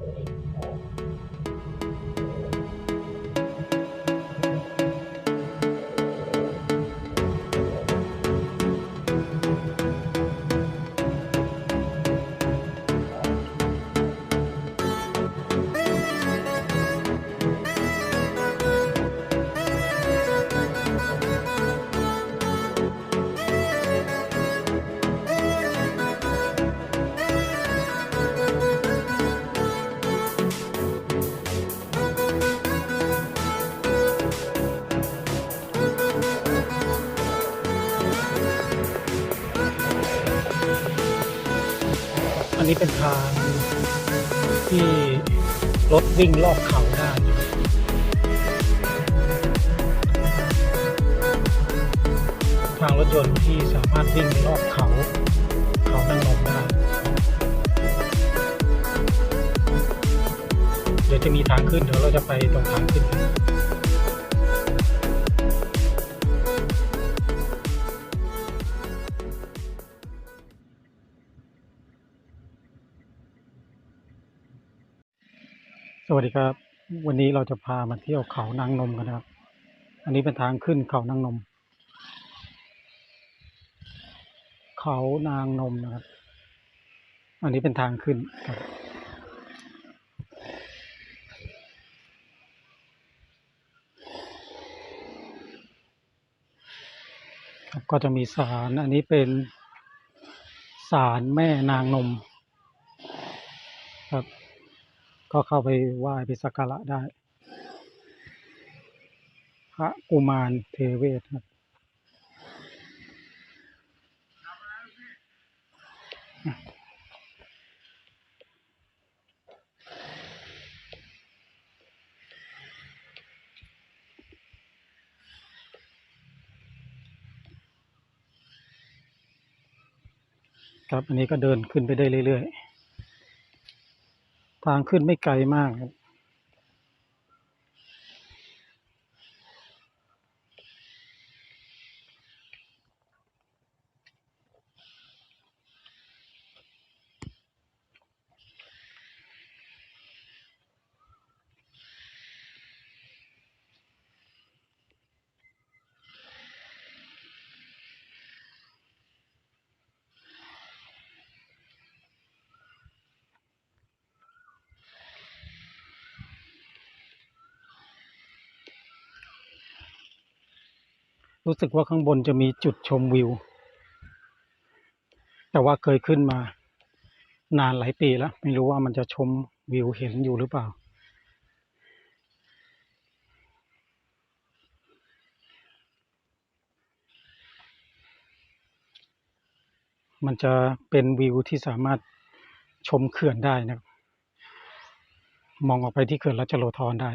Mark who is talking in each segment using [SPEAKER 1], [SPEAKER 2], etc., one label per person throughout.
[SPEAKER 1] Thank you. นี้เป็นทางที่รถวิ่งรอบเขาได้ทางรถยนต์ที่สามารถวิ่งรอบเขา เขานางนมได้ เดี๋ยวจะมีทางขึ้นเดี๋ยวเราจะไปตรงทางขึ้น สวัสดีครับ วันนี้เราจะพามาเที่ยวเขานางนมกันนะครับ อันนี้เป็นทางขึ้นเขานางนม เขานางนมนะครับ อันนี้เป็นทางขึ้นครับครับก็จะมีศาลอันนี้เป็นศาลแม่นางนม ครับ ก็เข้าไปไหว้ไปสักการะได้ พระกุมารเทเวศครับครับ อันนี้ก็เดินขึ้นไปได้เรื่อย ๆางขึ้นไม่ไกลมากครับ รู้สึกว่าข้างบนจะมีจุดชมวิว แต่ว่าเคยขึ้นมานานหลายปีแล้ว ไม่รู้ว่ามันจะชมวิวเห็นอยู่หรือเปล่า มันจะเป็นวิวที่สามารถชมเขื่อนได้นะครับ มองออกไปที่เขื่อนรัชโลธรได้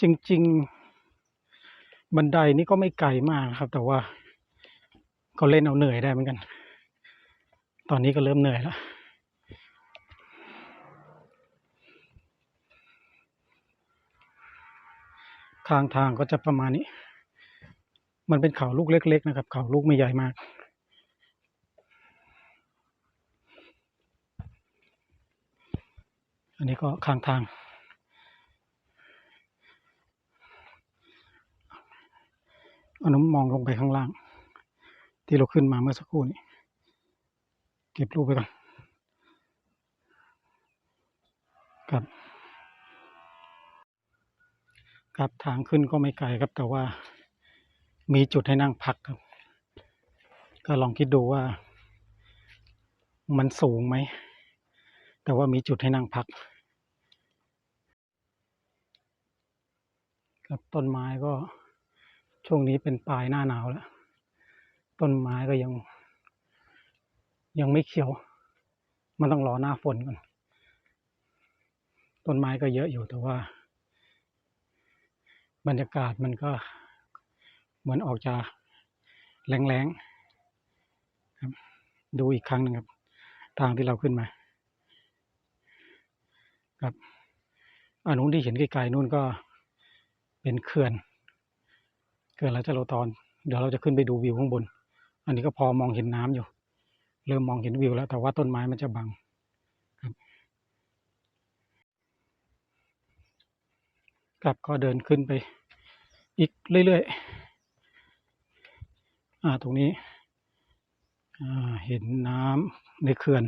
[SPEAKER 1] จริง ๆ บันไดนี่ก็ไม่ไกลมากครับ แต่ว่า ก็เล่นเอาเหนื่อยได้เหมือนกัน ตอนนี้ก็เริ่มเหนื่อยแล้วทางทางก็จะประมาณนี้ มันเป็นเขาลูกเล็ก ๆ นะครับ เขาลูกไม่ใหญ่มาก อันนี้ก็ข้างทาง อนนู้นมองลงไปข้างล่าง ที่เราขึ้นมาเมื่อสักครู่นี้เก็บรูปไปก่อนครับครับทางขึ้นก็ไม่ไกลครับ แต่ว่ามีจุดให้นั่งพักครับ ก็ลองคิดดูว่า มันสูงไหม แต่ว่ามีจุดให้นั่งพัก ครับต้นไม้ก็ ช่วงนี้เป็นปลายหน้าหนาวแล้ว ต้นไม้ก็ยัง ยังไม่เขียว มันต้องรอหน้าฝนก่อน ต้นไม้ก็เยอะอยู่แต่ว่า บรรยากาศมันก็เหมือนออกจะแรงๆครับ ดูอีกครั้งหนึ่งครับ ทางที่เราขึ้นมา ครับอันนู้นที่เห็นไกลๆนู่นก็เป็นเขื่อน เขื่อนราชโลตอน เดี๋ยวเราจะขึ้นไปดูวิวข้างบน อันนี้ก็พอมองเห็นน้ำอยู่ เริ่มมองเห็นวิวแล้ว แต่ว่าต้นไม้มันจะบังครับครับก็เดินขึ้นไป อีกเรื่อยๆอ่าตรงนี้อ่าเห็นน้ำในเขื่อน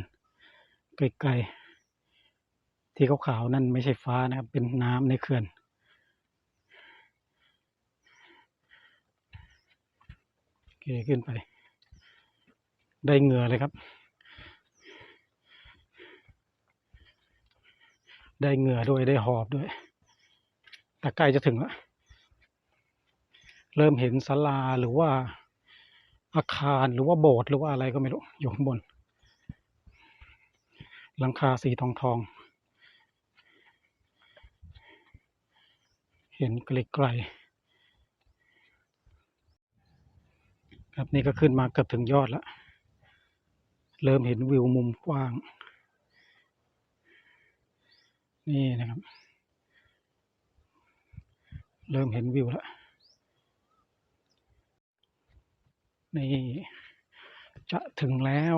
[SPEAKER 1] ไกลๆที่ขาวๆนั่นไม่ใช่ฟ้านะครับ เป็นน้ำในเขื่อน โอ เคขึ้นไป ได้เหงื่อเลยครับ ได้เหงื่อด้วยได้หอบด้วย แต่ใกล้จะถึงแล้วเริ่มเห็นศาลาหรือว่าอาคารหรือว่าโบสถ์หรือว่าอะไรก็ไม่รู้ อยู่ข้างบน หลังคาสีทองทอง เห็นไกลๆ ครับนี่ก็ขึ้นมาเกือบถึงยอดแล้ว เริ่มเห็นวิวมุมกว้าง นี่นะครับ เริ่มเห็นวิวแล้ว นี่ จะถึงแล้ว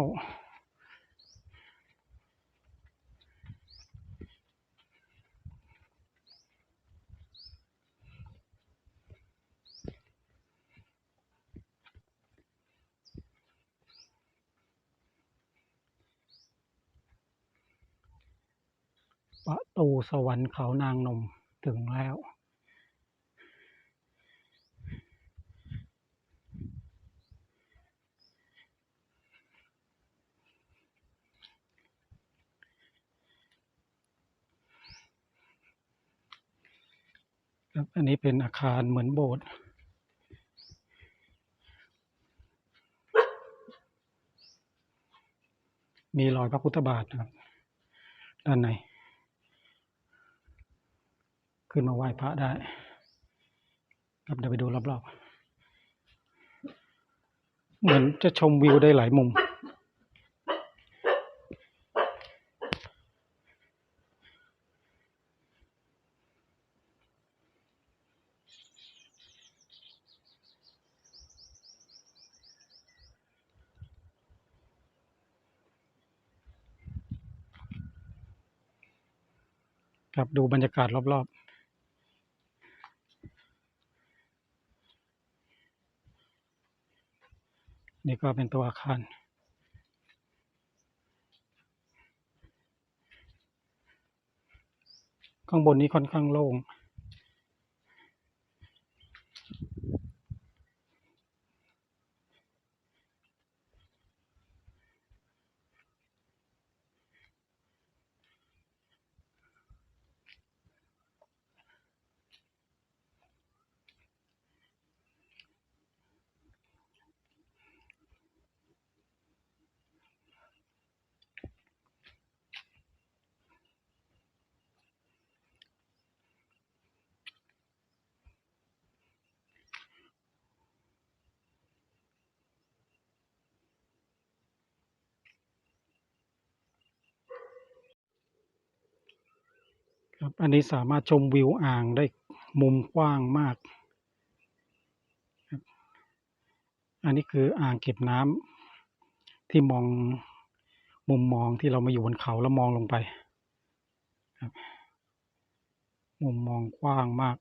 [SPEAKER 1] ประตูสวรรค์เขานางนมถึงแล้ว อันนี้เป็นอาคารเหมือนโบสถ์มีรอยพระพุทธบาทนะครับ ด้านใน ขึ้นมาไหว้พระได้ครับเดี๋ยวไปดูรอบๆ เหมือนจะชมวิวได้หลายมุม ครับดูบรรยากาศรอบๆ นี่ก็เป็นตัวอาคาร ข้างบนนี้ค่อนข้างโล่ง ครับ อันนี้สามารถชมวิวอ่างได้มุมกว้างมากครับอันนี้คืออ่างเก็บน้ำที่มองมุมมองที่เรามาอยู่บนเขาแล้วมองลงไปครับมุมมองกว้างมาก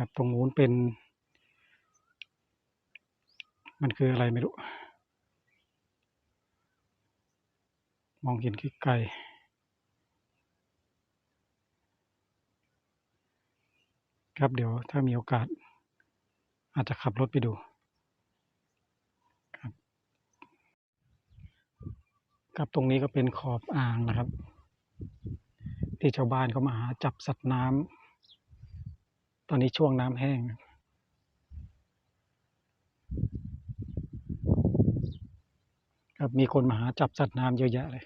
[SPEAKER 1] ครับตรงนู้นเป็น มันคืออะไรไม่รู้ มองเห็นไกลๆครับเดี๋ยวถ้ามีโอกาส อาจจะขับรถไปดูครับครับตรงนี้ก็เป็นขอบอ่างนะครับ ที่ชาวบ้านเขามาหาจับสัตว์น้ำ ตอนนี้ช่วงน้ำแห้งครับมีคนมาหาจับสัตว์น้ำเยอะแยะเลย